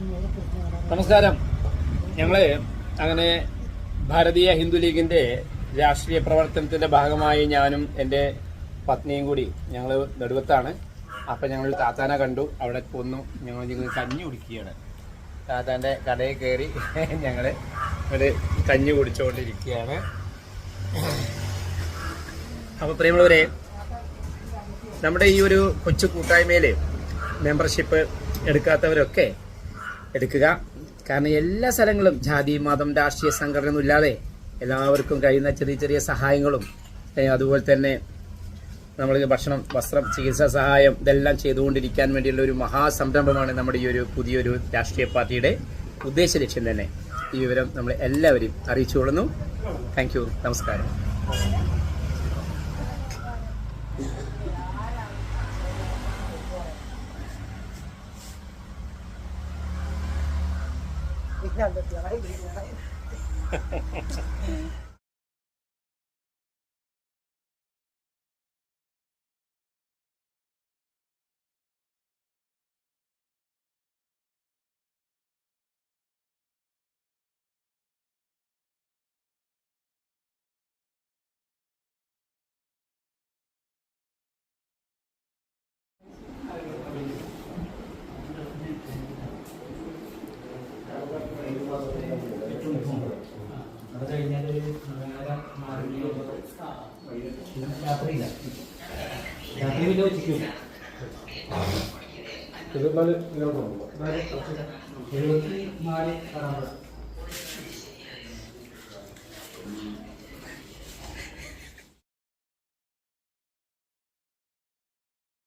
നമസ്കാരം. ഞങ്ങൾ അങ്ങനെ ഭാരതീയ ഹിന്ദു ലീഗിന്റെ രാഷ്ട്രീയ പ്രവർത്തനത്തിന്റെ ഭാഗമായി ഞാനും എന്റെ പത്നിയും കൂടി ഞങ്ങൾ നെടുവത്താണ്. അപ്പം ഞങ്ങൾ താത്താനെ കണ്ടു. അവിടെ കൊന്നു. ഞങ്ങൾ ഞങ്ങൾ കഞ്ഞി കുടിക്കുകയാണ്. താത്താന്റെ കടയിൽ കയറി ഞങ്ങൾ ഒരു കഞ്ഞി കുടിച്ചുകൊണ്ടിരിക്കുകയാണ്. അപ്പോൾ പ്രിയമുള്ളവരെ നമ്മുടെ ഈ ഒരു കൊച്ചു കൂട്ടായ്മയിൽ മെമ്പർഷിപ്പ് എടുക്കാത്തവരൊക്കെ എടുക്കുക. കാരണം എല്ലാ സ്ഥലങ്ങളും ജാതി മതം രാഷ്ട്രീയ സംഘടന ഇല്ലാതെ എല്ലാവർക്കും കഴിയുന്ന ചെറിയ ചെറിയ സഹായങ്ങളും അതുപോലെ തന്നെ നമ്മൾ ഭക്ഷണം വസ്ത്രം ചികിത്സാ സഹായം ഇതെല്ലാം ചെയ്തുകൊണ്ടിരിക്കാൻ വേണ്ടിയുള്ള ഒരു മഹാസംരംഭമാണ് നമ്മുടെ ഈ ഒരു പുതിയൊരു രാഷ്ട്രീയ പാർട്ടിയുടെ ഉദ്ദേശ ലക്ഷ്യം തന്നെ. ഈ വിവരം നമ്മൾ എല്ലാവരും അറിയിച്ചു കൊള്ളുന്നു താങ്ക് യു നമസ്കാരം അത് കഴിഞ്ഞാൽ ഒരു നേരം മാറി രാത്രിയില്ല. രാത്രി പിന്നെ ഉച്ചയ്ക്കില്ല എഴുപത്തി നാല്